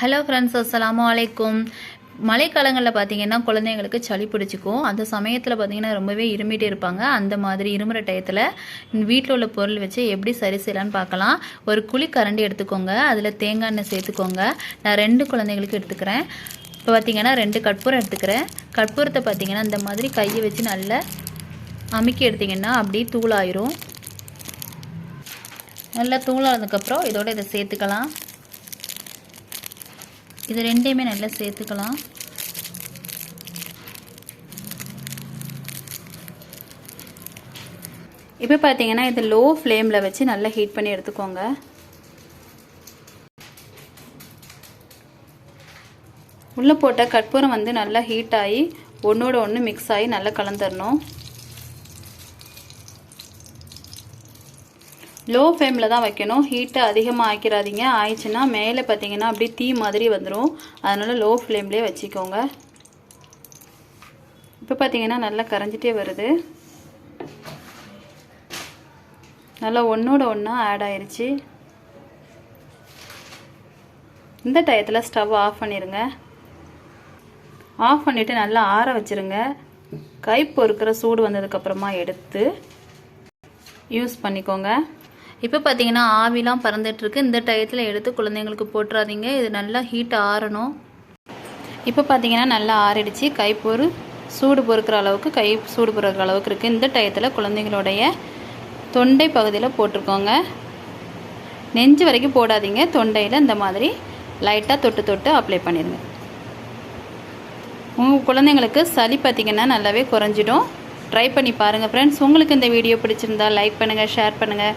Hello friends அஸ்ஸலாமு அலைக்கும் மழைக்காலங்களில் பார்த்தீங்கன்னா குழந்தைங்களுக்கு சளி பிடிச்சிக்கும். அந்த சமயத்தில் பார்த்தீங்கன்னா ரொம்பவே இருமிட்டே இருப்பாங்க. அந்த மாதிரி இருமுற டயத்தில் வீட்டில் உள்ள பொருள் வச்சு எப்படி சரி செய்யலான்னு பார்க்கலாம் ஒரு குழி கரண்டி எடுத்துக்கோங்க. அதில் தேங்காய் எண்ணெய் சேர்த்துக்கோங்க. நான் ரெண்டு குழந்தைங்களுக்கு எடுத்துக்கிறேன். இப்போ பார்த்தீங்கன்னா ரெண்டு கற்பூரம் எடுத்துக்கிறேன். கற்பூரத்தை பார்த்தீங்கன்னா இந்த மாதிரி கையை வச்சு நல்லா அமுக்கி எடுத்திங்கன்னா அப்படியே தூளாயிரும். நல்லா தூளானதுக்கப்புறம் இதோட இதை சேர்த்துக்கலாம். இது ரெண்டையுமே நல்லா சேர்த்துக்கலாம். இப்போ பார்த்தீங்கன்னா இது லோ ஃப்ளேமில் வச்சு நல்லா ஹீட் பண்ணி எடுத்துக்கோங்க. உள்ளே போட்ட கற்பூரம் வந்து நல்லா ஹீட் ஆகி ஒன்றோட ஒன்று மிக்ஸ் ஆகி நல்லா கலந்துடணும் லோ ஃப்ளேமில் தான் வைக்கணும். ஹீட்டை அதிகமாக ஆக்கிடாதீங்க ஆயிடுச்சுன்னா மேலே பார்த்தீங்கன்னா அப்படியே தீ மாதிரி வந்துடும் அதனால் லோ ஃப்ளேம்லேயே வச்சுக்கோங்க. இப்போ பார்த்தீங்கன்னா நல்லா கரைஞ்சிட்டே வருது. நல்லா ஒன்றோட ஒன்றா ஆட் ஆயிடுச்சு இந்த டயத்தில் ஸ்டவ் ஆஃப் பண்ணிடுங்க ஆஃப் பண்ணிவிட்டு நல்லா ஆற வச்சுருங்க. கை பொறுக்கிற சூடு வந்ததுக்கப்புறமா எடுத்து யூஸ் பண்ணிக்கோங்க. இப்போ பார்த்தீங்கன்னா ஆவிலாம் பறந்துட்டுருக்கு. இந்த டயத்தில் எடுத்து குழந்தைங்களுக்கு போட்டுறாதீங்க. இது நல்லா ஹீட் ஆறணும். இப்போ பார்த்தீங்கன்னா நல்லா ஆறிடுச்சு. கை பொறு சூடு பொறுக்கிற அளவுக்கு கை சூடு பொறுக்கிற அளவுக்கு இருக்குது இந்த டயத்தில் குழந்தைங்களுடைய தொண்டை பகுதியில் போட்டிருக்கோங்க. நெஞ்சு வரைக்கும் போடாதீங்க. தொண்டையில் இந்த மாதிரி லைட்டாக தொட்டு தொட்டு அப்ளை பண்ணிடுங்க உங்கள் குழந்தைங்களுக்கு சளி பார்த்திங்கன்னா நல்லாவே குறைஞ்சிடும். ட்ரை பண்ணி பாருங்கள் ஃப்ரெண்ட்ஸ் உங்களுக்கு இந்த வீடியோ பிடிச்சிருந்தா லைக் பண்ணுங்கள் ஷேர் பண்ணுங்கள்